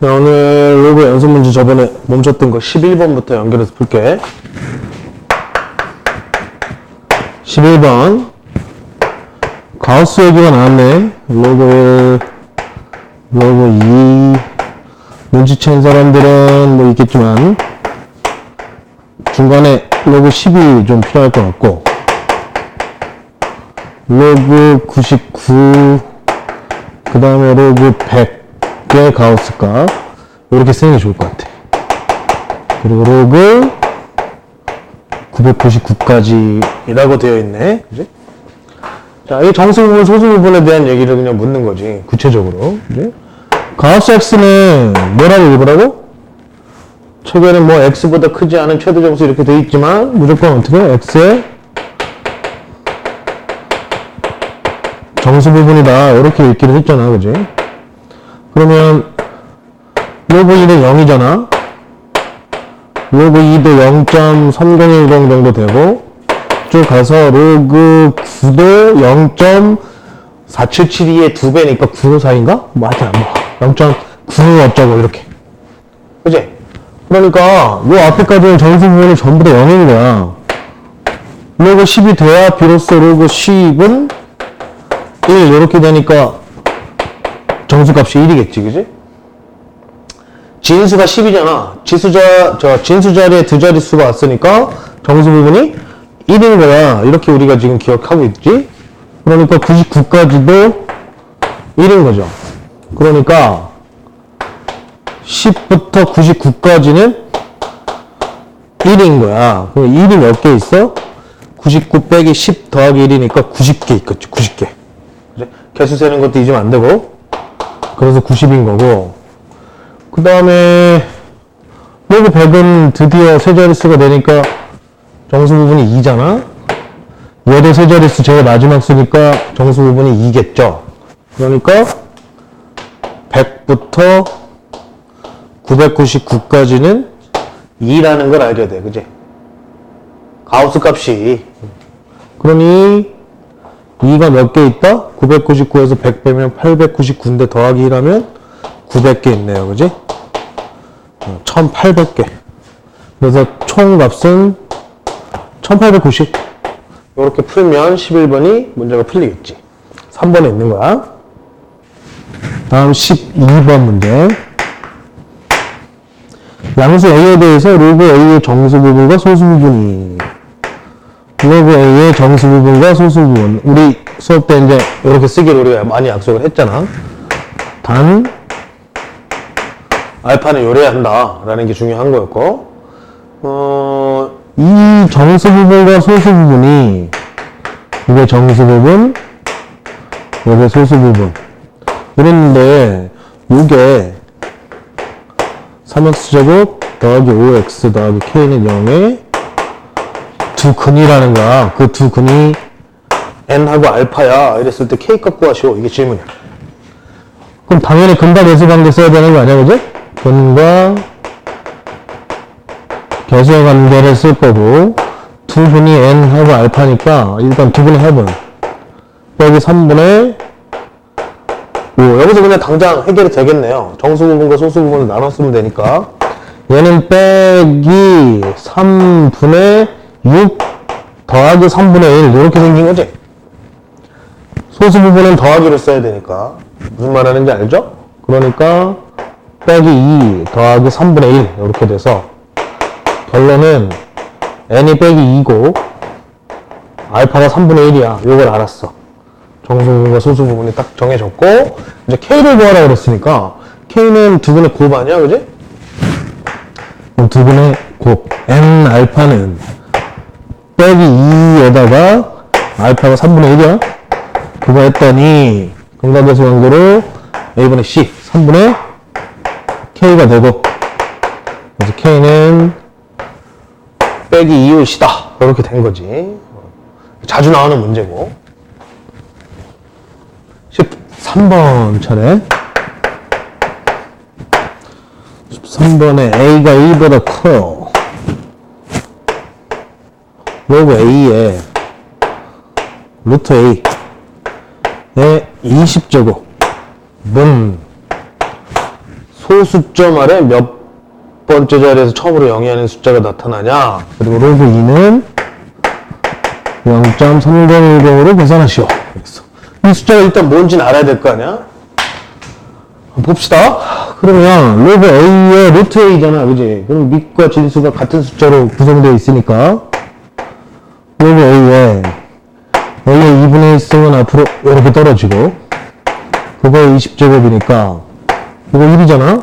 자, 오늘 로그 연습 문제 저번에 멈췄던 거 11번부터 연결해서 풀게. 11번. 가우스 얘기가 나왔네. 로그 1, 로그 2. 눈치챈 사람들은 뭐 있겠지만, 중간에 로그 10이 좀 필요할 것 같고, 로그 99, 그 다음에 로그 100 의 가우스 값 이렇게 쓰는 게 좋을 것 같아. 그리고 로그 999까지라고 되어 있네. 그지? 자, 이 정수 부분, 소수 부분에 대한 얘기를 그냥 묻는 거지. 구체적으로. 그지? 가우스 x는 뭐라고 읽으라고? 책에는 뭐 x보다 크지 않은 최대 정수 이렇게 돼 있지만 무조건 어떻게? x의 정수 부분이다. 이렇게 읽기를 했잖아. 그지? 그러면 로그 1은 0이잖아. 로그 2도 0.3010 정도 되고 쭉 가서 로그 9도 0.4772의 두 배니까 954인가? 뭐 하여튼 뭐0.9 어쩌고 이렇게 그지? 그러니까 요 앞에까지는 정수 부분이 전부 다 0인 거야. 로그 10이 돼야 비로소 로그 10은 1 이렇게 되니까 정수값이 1이겠지, 그지? 진수가 10이잖아. 지수자, 저, 진수 자리에 두 자릿수가 왔으니까 정수 부분이 1인 거야. 이렇게 우리가 지금 기억하고 있지? 그러니까 99까지도 1인 거죠. 그러니까 10부터 99까지는 1인 거야. 그럼 1이 몇 개 있어? 99 빼기 10 더하기 1이니까 90개 있겠지, 90개. 그래? 개수 세는 것도 잊으면 안 되고. 그래서 90인 거고. 그 다음에, 로그 100은 드디어 세 자릿수가 되니까 정수 부분이 2잖아? 얘도 세 자릿수 제일 마지막 수니까 정수 부분이 2겠죠? 그러니까 100부터 999까지는 2라는 걸 알아야 돼. 그지? 가우스 값이. 그러니 2가 몇 개 있다? 999에서 100 빼면 899인데 더하기 1하면 900개 있네요. 그지? 1800개. 그래서 총 값은 1890. 이렇게 풀면 11번이 문제가 풀리겠지. 3번에 있는 거야. 다음 12번 문제. 양수 A에 대해서 로그 A의 정수 부분과 소수 부분이 로그 A의 정수 부분과 소수 부분. 우리 수업 때 이제 이렇게 쓰기로 우리가 많이 약속을 했잖아. 단, 알파는 요래야 한다라는 게 중요한 거였고, 어, 이 정수 부분과 소수 부분이 이게 정수 부분, 이게 소수 부분. 이랬는데, 이게 3x제곱 더하기 5x 더하기 k는 0에 두 근이라는 거야. 그 두 근이 n하고 알파야. 이랬을 때 k 값 구하시오. 이게 질문이야. 그럼 당연히 근과 계수 관계 써야 되는 거 아니야, 그지? 근과 계수의 관계를 쓸 거고 두 분이 n하고 알파니까 일단 두 분의 합은 여기 3분의 5 여기서 그냥 당장 해결이 되겠네요 정수 부분과 소수 부분을 나눠 쓰면 되니까 얘는 빼기 3분의 6 더하기 3분의 1 이렇게 생긴 거지 소수 부분은 더하기로 써야 되니까 무슨 말 하는지 알죠? 그러니까 빼기 2 더하기 3분의 1 이렇게 돼서 결론은 n이 빼기 2고 알파가 3분의 1이야. 이걸 알았어. 정수 부분과 소수 부분이 딱 정해졌고 이제 k를 구하라 그랬으니까 k는 두 분의 곱 아니야, 그지? 두 분의 곱 n 알파는 빼기 2에다가 알파가 3분의 1이야. 그거 했더니 근각계수 관계로 a분의 c 3분의 k가 되고 그래서 k는 빼기 2요시다. 이렇게 된 거지. 자주 나오는 문제고. 13번 차례. 13번에 a가 1보다 커요 로그 a에 루트 a의 20제곱은 소수점 아래 몇 번째 자리에서 처음으로 영위하는 숫자가 나타나냐? 그리고 로그 2는 0.3010으로 계산하시오. 그랬어. 이 숫자가 일단 뭔지는 알아야 될 거 아니야? 봅시다. 그러면 로그 A의 루트 A잖아. 그지? 그럼 밑과 진수가 같은 숫자로 구성되어 있으니까 로그 A에 A의 2분의 1승은 앞으로 이렇게 떨어지고 그거의 20제곱이니까 이거 1이잖아?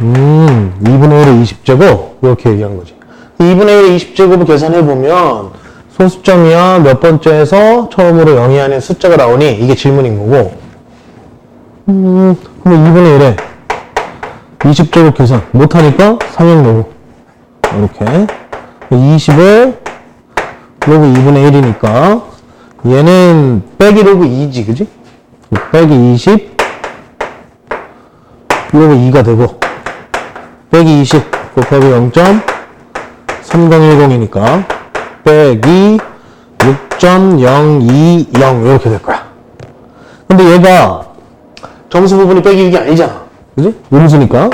음, 2분의 1의 20제곱? 이렇게 얘기한 거지. 2분의 1의 20제곱을 계산해보면 소수점이야 몇 번째에서 처음으로 영위하는 숫자가 나오니 이게 질문인 거고 음, 그럼 2분의 1에 20제곱 계산 못하니까 상형 로그 이렇게 20을 로그 2분의 1이니까 얘는 빼기 로그 2지 그지? 빼기 20 로그 2가 되고 빼기 20 곱하기 0.3010이니까 빼기 6.020 이렇게 될 거야 근데 얘가 점수 부분이 빼기 6이 아니잖아 그지? 음수니까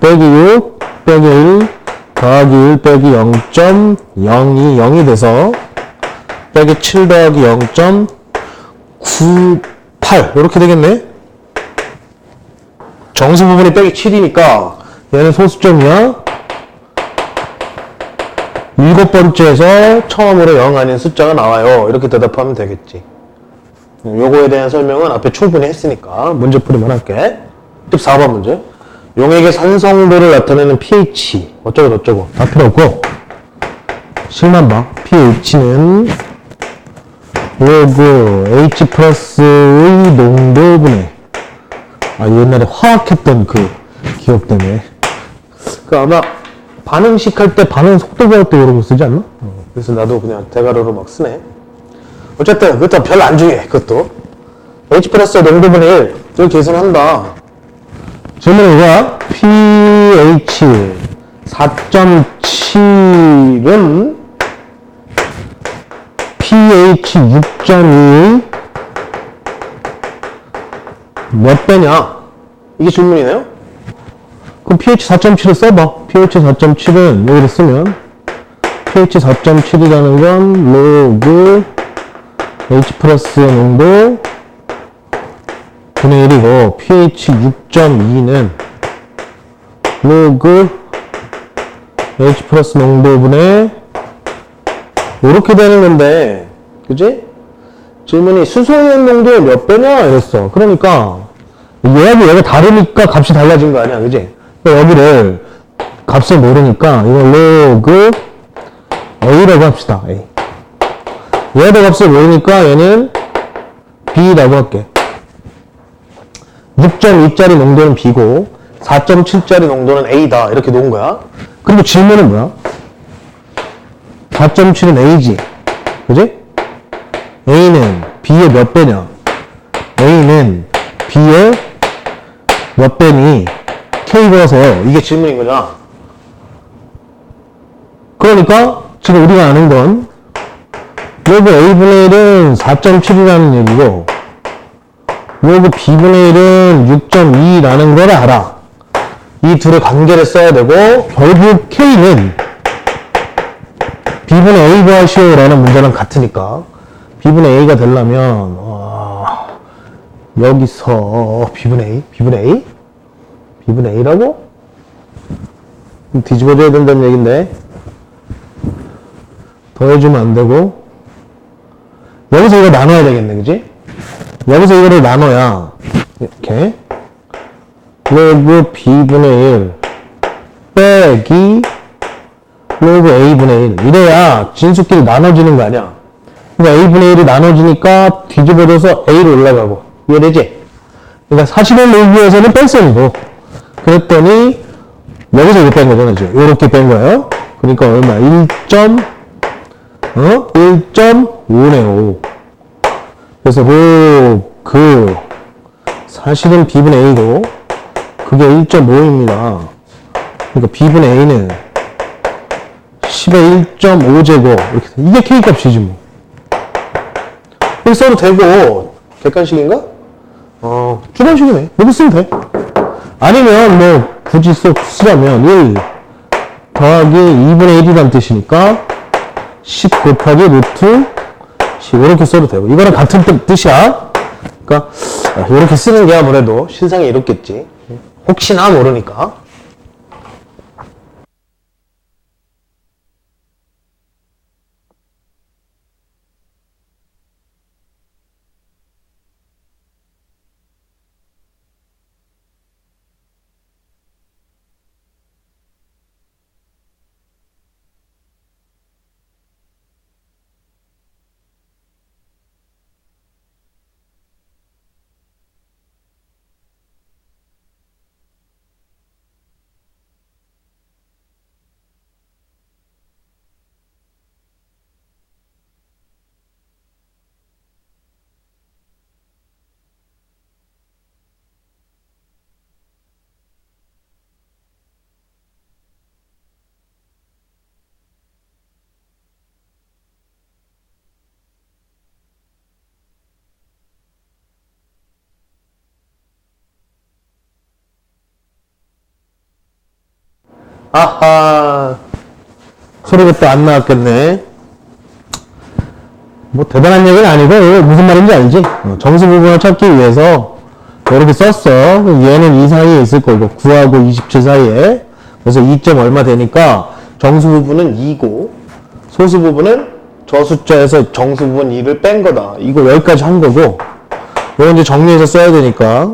빼기 6 빼기 1 더하기 1 빼기 0.02 0이 돼서 빼기 7 더하기 0.98 이렇게 되겠네? 정수 부분이 빼기 7이니까 얘는 소수점이야. 일곱 번째에서 처음으로 0 아닌 숫자가 나와요. 이렇게 대답하면 되겠지. 요거에 대한 설명은 앞에 충분히 했으니까 문제 풀이만 할게. 14번 문제 용액의 산성도를 나타내는 pH. 어쩌고 저쩌고. 다 필요 없고. 실만 봐. pH는 로그 H 플러스의 농도분의 아 옛날에 화학했던 그 기억 때문에. 그 아마 반응식 할 때 반응 속도 배울 때 이런 거 쓰지 않나? 어, 그래서 나도 그냥 대가로로 막 쓰네. 어쨌든 그것도 별로 안 중요해 그것도. H 플러스 1 이걸 계산한다 질문은 이거야 pH 4.7은 pH 6.2 몇 배냐? 이게 질문이네요? 그럼 pH 4.7을 써봐. pH 4.7은 여기를 쓰면 pH 4.7이라는 건 로그 H 플러스 농도 분의 1이고 pH 6.2는 로그 H 플러스 농도분의 이렇게 되는 건데 그지? 질문이 수소의 농도의 몇 배냐 이랬어 그러니까 얘하고 얘가 다르니까 값이 달라진 거 아니야 그지? 여기를 값을 모르니까 이걸 로그 A라고 합시다 A 얘도 값을 모르니까 얘는 B라고 할게 6.2짜리 농도는 B고 4.7짜리 농도는 A다 이렇게 놓은 거야 그리고 질문은 뭐야? 4.7은 A지 그지? A는 B의 몇 배냐? A는 B의 몇 배니? 세요 이게 질문인 거잖아 그러니까 지금 우리가 아는 건 로그 A분의 1은 4.7이라는 얘기고 로그 B분의 1은 6.2라는 걸 알아. 이 둘의 관계를 써야 되고 결국 K는 B분의 A 구하시오라는 문제랑 같으니까 B분의 A가 되려면 와, 여기서 B분의 A? B분의 A? B분의 A라고? 그럼 뒤집어져야 된다는 얘긴데 더해주면 안 되고 여기서 이거 나눠야 되겠네 그지? 여기서 이거를 나눠야 이렇게 로그 b분의 1 빼기 로그 a분의 1 이래야 진수끼리 나눠지는 거 아니야. 그러니까 a분의 1이 나눠지니까 뒤집어져서 a로 올라가고. 이해되지? 그러니까 사실은 로그에서는 뺄셈이고. 그랬더니 여기서 이거 뺀 거잖아 지금. 이렇게 뺀 거예요. 그러니까 얼마? 1. 어? 1.5네요. 5 그래서 로 그 사실은 b분의 a고 그게 1.5입니다. 그러니까 b분의 a는 10의 1.5제곱 이렇게 돼. 이게 k 값이지 뭐. 이렇게 써도 되고 객관식인가? 어 주관식이네. 여기 쓰면 돼. 아니면 뭐 굳이 쏙 쓰자면 1 더하기 2분의 1이란 뜻이니까 10 곱하기 루트 10 이렇게 써도 되고. 이거랑 같은 뜻, 뜻이야. 그러니까 이렇게 쓰는 게 아무래도 신상이 이렇겠지. 혹시나 모르니까 아하. 소리가 또안 나왔겠네. 뭐 대단한 얘기는 아니고 무슨 말인지 알지? 어, 정수 부분을 찾기 위해서 이렇게 썼어. 얘는 이 사이에 있을 거고 9하고 27 사이에. 그래서 2점 얼마 되니까 정수 부분은 2고 소수 부분은 저 숫자에서 정수 부분 2를 뺀 거다. 이거 여기까지 한 거고. 이거 이제 정리해서 써야 되니까.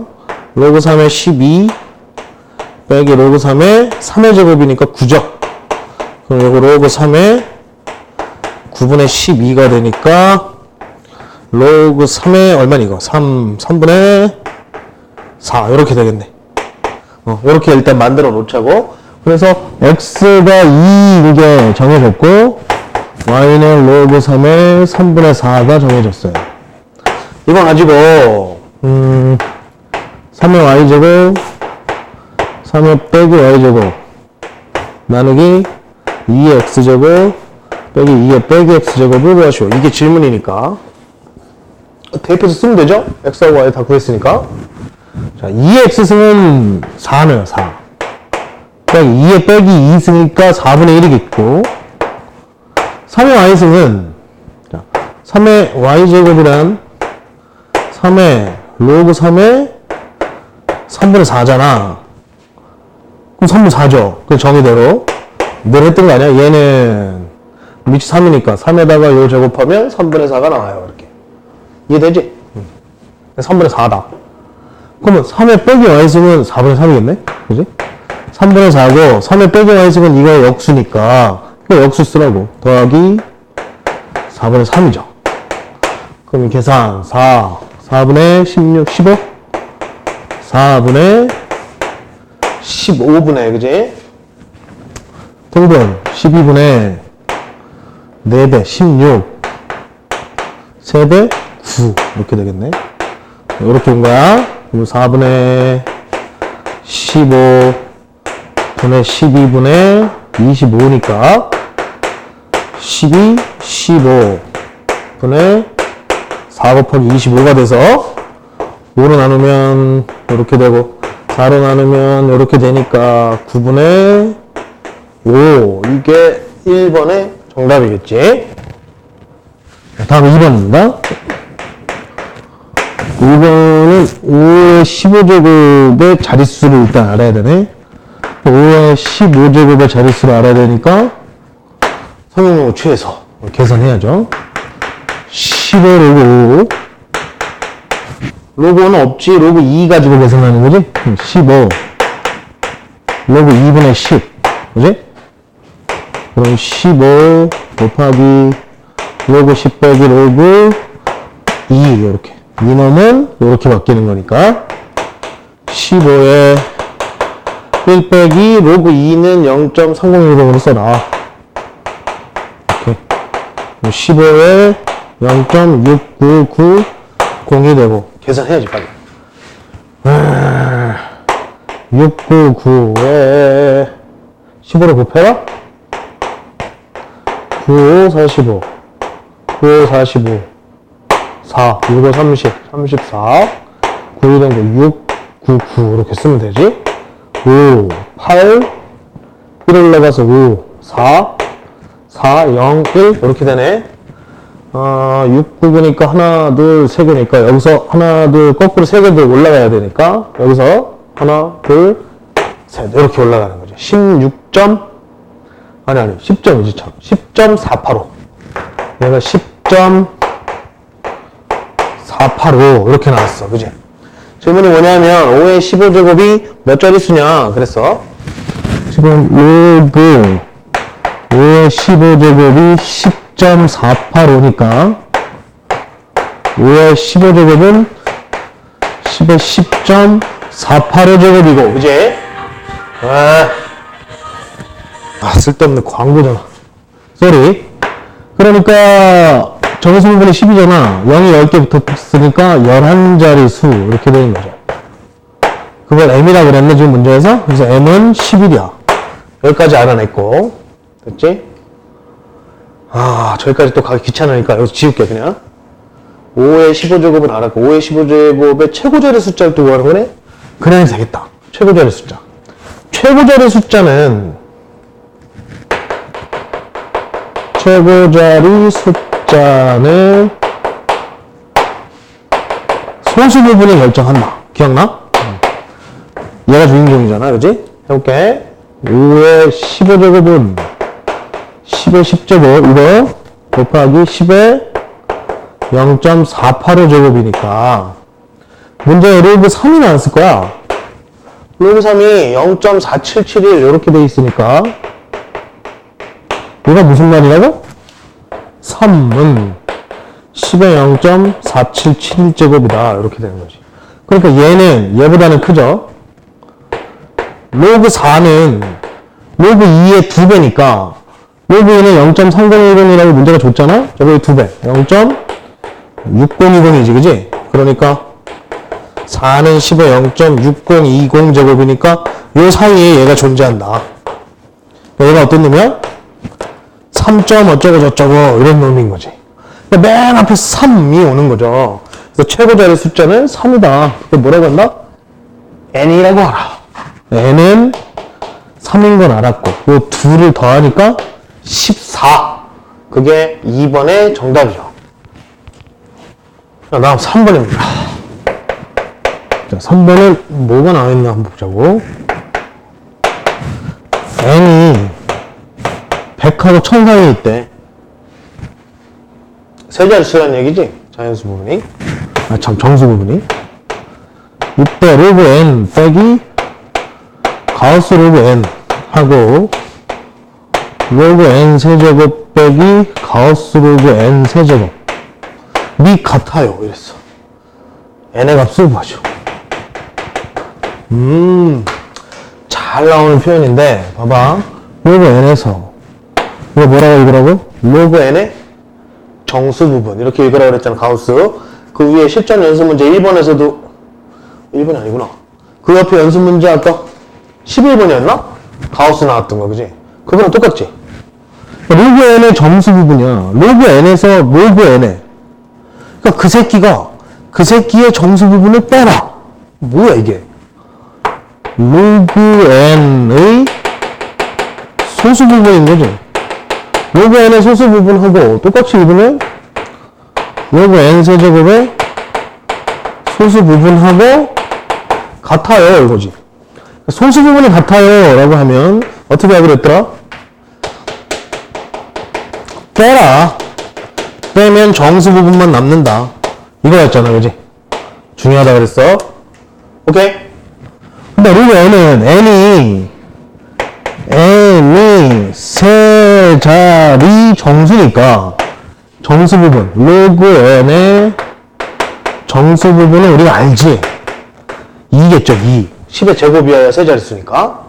로그 3에 12 빼기 로그 3의 3의 제곱이니까 9죠. 그럼 이거 로그 3의 9분의 12가 되니까 로그 3의 얼마니 이거? 3, 3분의 4 이렇게 되겠네. 어, 이렇게 일단 만들어 놓자고. 그래서 x가 2인 게 정해졌고 y는 로그 3의 3분의 4가 정해졌어요. 이거 가지고 음, 3의 y제곱 3의 빼기 y제곱. 나누기 2의 x제곱 빼기 2의 빼기 x제곱을 구하시오. 이게 질문이니까. 대입해서 쓰면 되죠? x하고 y 다 구했으니까. 자 2의 x승은 4네요 4 그러니까 2의 빼기 2승이니까 4분의 1이겠고. 3의 y승은 자, 3의 y제곱이란 3의 로그 3의 3분의 4잖아 그럼 3분 4죠. 그 정의대로. 늘 했던 거 아니야? 얘는 밑이 3이니까 3에다가 요 제곱하면 3분의 4가 나와요. 이렇게. 이해되지? 응. 3분의 4다. 그러면 3의 빼기 y승은 4분의 3이겠네? 그지? 3분의 4고 3의 빼기 y승은 이거 역수니까 이거 역수 쓰라고. 더하기 4분의 3이죠. 그럼 계산 4, 4분의 16, 15? 4분의 15분의 그지? 등분 12분의 4배 16 3배 9 이렇게 되겠네. 이렇게 온 거야. 그리고 4분의 15 분의 12분의 25니까 12 15 분의 4 곱하기 25가 돼서 5로 나누면 이렇게 되고 4로 나누면 이렇게 되니까 9분의 5 이게 1번의 정답이겠지? 다음 2번입니다. 2번은 5의 15제곱의 자릿수를 일단 알아야 되네. 5의 15제곱의 자릿수를 알아야 되니까 성형용 취해서 계산해야죠. 15 로그 5 로그는 없지. 로그 2 가지고 계산하는 거지? 15. 로그 2분의 10. 그지? 그럼 15 곱하기 로그 10 빼기 로그 2. 이렇게. 이놈은 이렇게 바뀌는 거니까. 15에 1 빼기 로그 2는 0.3010으로 써놔. 이렇게. 15에 0.69902 되고. 계산해야지 빨리. 699 에 15를 곱해라? 95 45 95 45 4 65 30 34 9 2된 거6 9 9 이렇게 쓰면 되지? 5, 8, 1을 나가서 5, 4, 4, 0, 1 이렇게 되네. 어, 6, 9개니까 하나, 둘, 세 개니까 여기서 하나, 둘, 거꾸로 세 개들 올라가야 되니까 여기서 하나, 둘, 셋 이렇게 올라가는 거죠. 16점? 아니 아니 10점이지 참. 10.485 얘가 10.485 이렇게 나왔어. 그지? 질문이 뭐냐면 5의 15제곱이 몇 자릿수냐? 그랬어. 지금 로그 5의 15제곱이 10.485니까 5의 15제곱은 10의 10.485 제곱이고 그지? 아, 아 쓸데없는 광고잖아. 쏘리 그러니까 정수 부분이 10이잖아. 0이 10개 붙었으니까 11자리 수 이렇게 되는 거죠. 그걸 m이라 그랬네 지금 문제에서. 그래서 m은 11이야. 여기까지 알아냈고. 됐지? 아 저기까지 또 가기 귀찮으니까 여기서 지울게 그냥 5의 15제곱은 알았고 5의 15제곱의 최고자리 숫자를 또 구하는 거네? 그냥 되겠다 최고자리 숫자 최고자리 숫자는 최고자리 숫자는 소수 부분이 결정한다. 기억나? 얘가 주인공이잖아, 그지? 해볼게. 5의 15제곱은 10의 10제곱, 이거 곱하기 10의 0.485 제곱이니까 문제에 로그 3이 나왔을 거야. 로그 3이 0.4771 이렇게 돼 있으니까 얘가 무슨 말이라고? 3은 10의 0.4771제곱이다. 이렇게 되는 거지. 그러니까 얘는 얘보다는 크죠? 로그 4는 로그 2의 2배니까 로그 2는 0.3010이라고 문제가 줬잖아? 저거 2배. 0.6020이지, 그지? 그러니까 4는 10의 0.6020 제곱이니까 요 사이에 얘가 존재한다. 그러니까 얘가 어떤 놈이야? 3점 어쩌고 저쩌고 이런 놈인 거지. 그러니까 맨 앞에 3이 오는 거죠. 그래서 최고자리 숫자는 3이다. 그게 뭐라고 한다? n이라고 알아. n은 3인 건 알았고 요 둘을 더하니까 14. 그게 2번의 정답이죠. 자, 다음 3번입니다. 자, 3번은 뭐가 나와있나 한번 보자고. n이 100하고 1000 사이에 있대. 세 자릿수란 얘기지? 자연수 부분이. 아, 참, 정수 부분이. 이때 로그 n 빼기 가우스 로그 n 하고 로그 n 세제곱 빼기 가우스 로그 n 세제곱 미 같아요. 이랬어. n의 값을 구하죠. 음, 잘 나오는 표현인데, 봐봐. 로그 n에서 이거 뭐라고 읽으라고? 로그 n의 정수 부분. 이렇게 읽으라고 그랬잖아, 가우스. 그 위에 실전 연습 문제 1번에서도, 1번이 아니구나. 그 옆에 연습 문제 아까 11번이었나? 가우스 나왔던 거, 그지? 그거랑 똑같지? 로그 n의 정수 부분이야. 로그 n에서 로그 n에. 그러니까 그 새끼가 그 새끼의 정수 부분을 빼라. 뭐야, 이게? 로그 n의 소수 부분인 거죠. 로그 n의 소수 부분하고 똑같이 읽으면 로그 n 세제곱의 소수 부분하고 같아요 이거지. 소수 부분이 같아요 라고 하면 어떻게 하기로 했더라? 빼라. 빼면 정수 부분만 남는다. 이거였잖아 그지? 중요하다 그랬어. 오케이? 근데 로그 n은 n이 n이 세 자리 정수니까 정수 부분 로그 n의 정수 부분은 우리가 알지 2겠죠 2 10의 제곱이어야 세 자릿수니까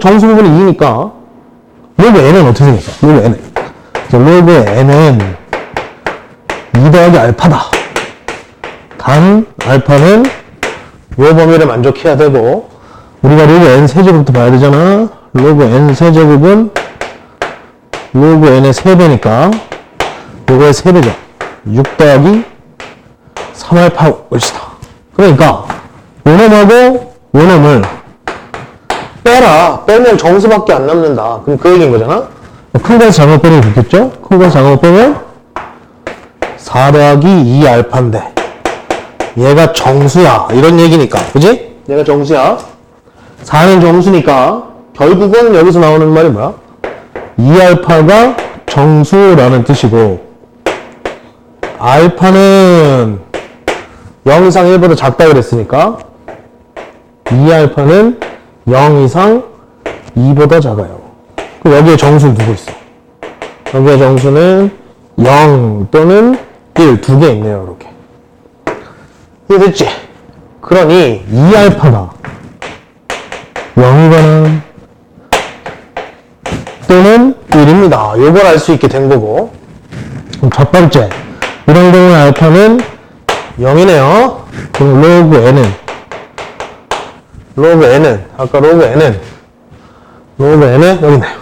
정수 부분이 2니까 로그 n은 어떻게 생겼어 로그 n은 로그 n은 2 더하기 알파다 단 알파는 요 범위를 만족해야 되고 우리가 로그 n 세제곱부터 봐야 되잖아 로그 n 세제곱은 로그 n의 3배니까 요거의 3배죠 6 더하기 3알파 올시다 그러니까 요놈하고 요놈을 빼라. 빼면 정수밖에 안 남는다. 그럼 그 얘기인 거잖아? 큰 거에서 작은 거 빼면 좋겠죠? 큰 거에서 작은 거 빼면 4 더하기 2 알파인데 얘가 정수야. 이런 얘기니까. 그지? 얘가 정수야. 4는 정수니까 결국은 여기서 나오는 말이 뭐야? 2 알파가 정수라는 뜻이고 알파는 0 이상 1보다 작다 그랬으니까 2 알파는 0 이상 2보다 작아요. 여기에 정수는 누구 있어? 여기에 정수는 0 또는 1 두 개 있네요. 이렇게. 이해됐지? 그러니 2 알파가 0이거나 또는 1입니다. 요걸 알 수 있게 된 거고. 그럼 첫 번째. 이런 경우에 알파는 0이네요. 그럼 로그 n은 로그 n은 아까 로그 n은 로그 n은 여기 있네요.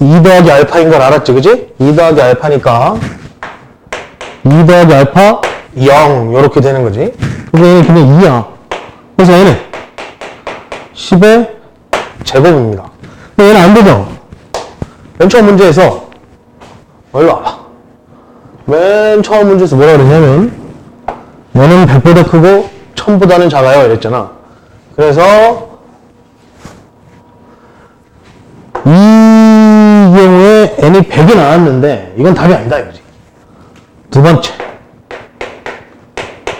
2 더하기 알파인 걸 알았지, 그지? 2 더하기 알파니까 2 더하기 알파 0 이렇게 되는 거지. 그래서 얘는 그냥 2야. 그래서 얘는 10의 제곱입니다. 근데 얘는 안 되죠? 맨 처음 문제에서 어, 일로 와봐. 맨 처음 문제에서 뭐라 그랬냐면 얘는 100보다 크고 1000보다는 작아요 이랬잖아. 그래서 이 n이 100이 나왔는데 이건 답이 아니다 이거지. 두 번째.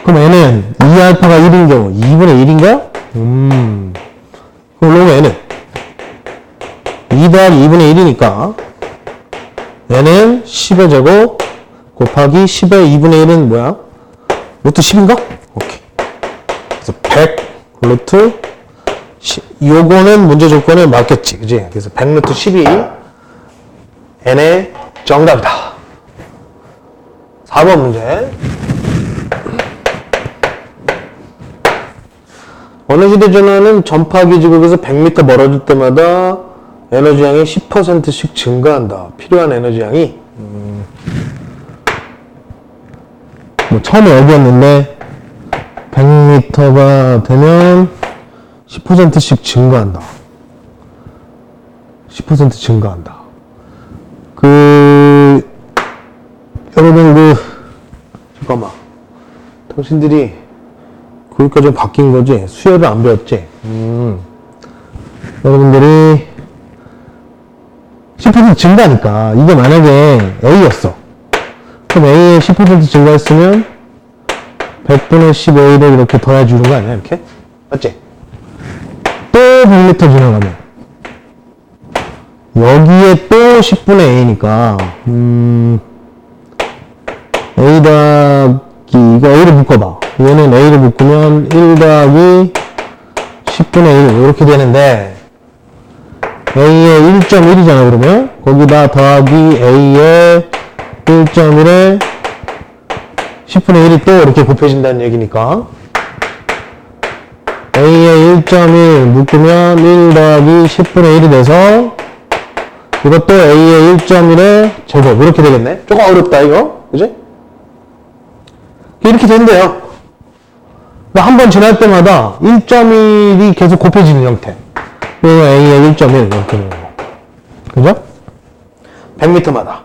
그럼 n은 2알파가 1인 경우 2분의 1인가? 음. 그럼 로그 n은 2 더하기 2분의 1이니까 얘는 10의 제곱 곱하기 10의 2분의 1은 뭐야? 루트 10인가? 오케이. 그래서 100 루트 10. 요거는 문제 조건에 맞겠지. 그지? 그래서 100 루트 10이 n의 정답이다. 4번 문제. 어느 휴대전화는 전파기 지국에서 100m 멀어질 때마다 에너지 양이 10%씩 증가한다. 필요한 에너지 양이 음. 뭐 처음에 여기였는데 100m가 되면 10%씩 증가한다. 10% 증가한다. 그 여러분 그 잠깐만 당신들이 그러니까 좀 바뀐 거지 수혈을 안 배웠지. 음. 여러분들이 10% 증가니까 이게 만약에 A였어. 그럼 A에 10% 증가했으면 100분의 15A를 이렇게 더해주는 거 아니야 이렇게? 맞지? 또 100m 지나가면 여기에 또 10분의 A니까 음 A 더하기 이거 A를 묶어봐. 얘는 A를 묶으면 1 더하기 10분의 1 이렇게 되는데 A의 1.1이잖아 그러면? 거기다 더하기 A의 1.1에 10분의 1이 또 이렇게 곱해진다는 얘기니까. A의 1.1 묶으면 1 더하기 10분의 1이 돼서 이것도 A의 1.1의 제곱 이렇게 되겠네 조금 어렵다 이거 그지? 이렇게 된대요 한 번 지날 때마다 1.1이 계속 곱해지는 형태 이거 A의 1.1 이렇게 되는 거 그죠? 100m마다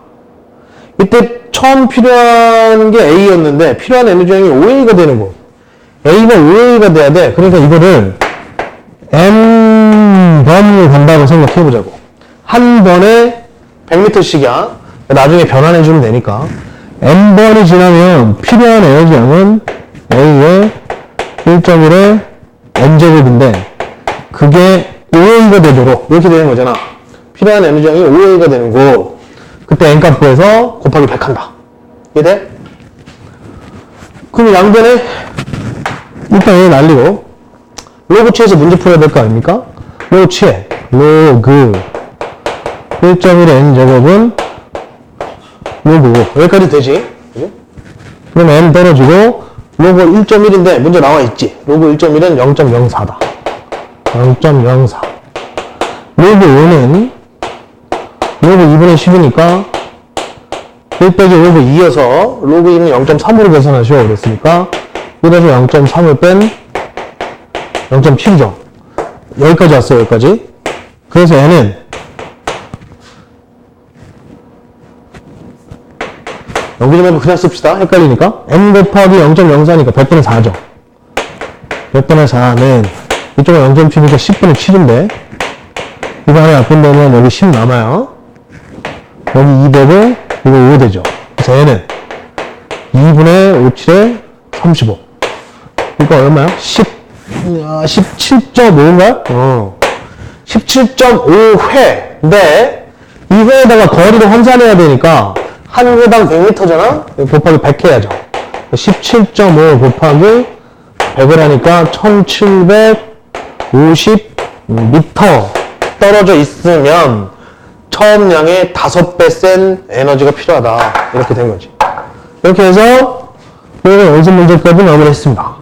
이때 처음 필요한 게 A였는데 필요한 에너지량이 5A가 되는 거. A가 5A가 돼야 돼. 그러니까 이거를 N번을 간다고 생각해 보자고. 한 번에 100m씩이야. 나중에 변환해 주면 되니까. N번이 지나면 필요한 에너지량은 A의 1.1의 N제곱인데 그게 5A가 되도록 이렇게 되는 거잖아. 필요한 에너지량이 5A가 되는 거. 그때 n값 구해서 곱하기 100 한다. 이해돼? 그럼 양변에 일단 얘 날리고 로그 취해서 문제 풀어야 될 거 아닙니까? 로그 취해. 로그 1.1의 n제곱은 로그 5. 여기까지 되지? 그지? 그럼 n 떨어지고 로그 1.1인데 문제 나와 있지? 로그 1.1은 0.04다. 0.04. 로그 5는 로그 2분의 10이니까 1 빼기 로그 2여서 로그 2는 0.3으로 계산하시오 그랬으니까 1에서 0.3을 뺀 0.7이죠 여기까지 왔어요, 여기까지. 그래서 얘는 여기 말고 그냥 씁시다. 헷갈리니까. n 곱하기 0.04니까 100분의 4죠. 100분의 4는 이쪽은 0.7이니까 10분의 7인데 이거 하나 약분되면 여기 10 남아요. 여기 2 되고 이거 5 되죠. 그래서 얘는 2분의 5, 7에 35. 이거 얼마야? 10, 아, 17.5인가요? 어. 17.5회인데 이 회에다가 거리를 환산해야 되니까 한 회당 100m잖아? 곱하기 100 해야죠. 17.5 곱하기 100을 하니까 1750m 떨어져 있으면 처음 양의 5배 센 에너지가 필요하다. 이렇게 된 거지. 이렇게 해서 오늘 연습 문제까지 마무리했습니다.